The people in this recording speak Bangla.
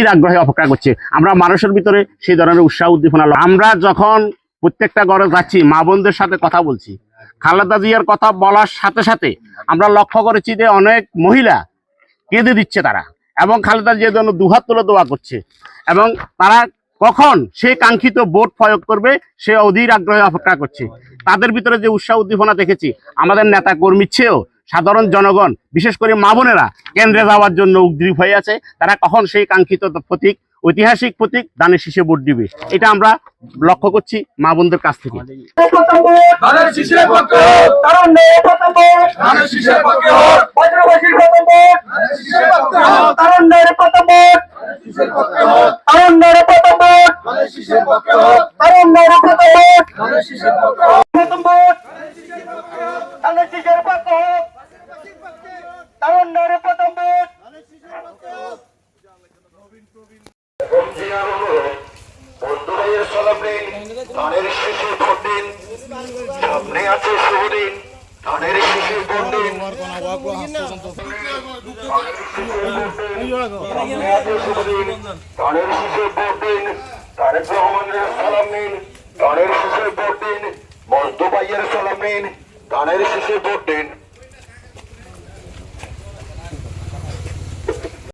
অধীর আগ্রহে অপেক্ষা করছে। আমরা মানুষের ভিতরে সেই ধরনের উৎসাহ উদ্দীপনা আমরা যখন প্রত্যেকটা ঘরে যাচ্ছি, মা বোনদের সাথে কথা বলছি, খালেদা জিয়ার কথা বলার সাথে সাথে আমরা লক্ষ্য করেছি যে অনেক মহিলা কেঁদে দিচ্ছে তারা এবং খালেদা জিয়ার জন্য দুহাত তুলে দোয়া করছে এবং তারা কখন সে কাঙ্ক্ষিত ভোট প্রয়োগ করবে, সে অধীর আগ্রহে অপেক্ষা করছে। তাদের ভিতরে যে উৎসাহ উদ্দীপনা দেখেছি, আমাদের নেতা কর্মীর চেয়েও সাধারণ জনগণ বিশেষ করে মা বোনেরা কেন্দ্রে যাওয়ার জন্য উদ্গ্রীব হয়ে আছে। তারা কখন সেই কাঙ্ক্ষিত প্রতীক ঐতিহাসিক প্রতীক দানের শীষে ভোট দিবে? এটা আমরা লক্ষ্য করছি মা বোনদের কাছ থেকে। ধানের শেষে ভোট সামনে আছে শুভদিন ধানের শিশু ভোট দিন সামনে আছে শুভদিন ধানের শেষে ভোট দিন তারেক রহমানের সালাম নিন। ধানের শেষে ভোট মজদুবাইয়ের মজদু সালাম নিন। ধানের শেষে ভোট দিন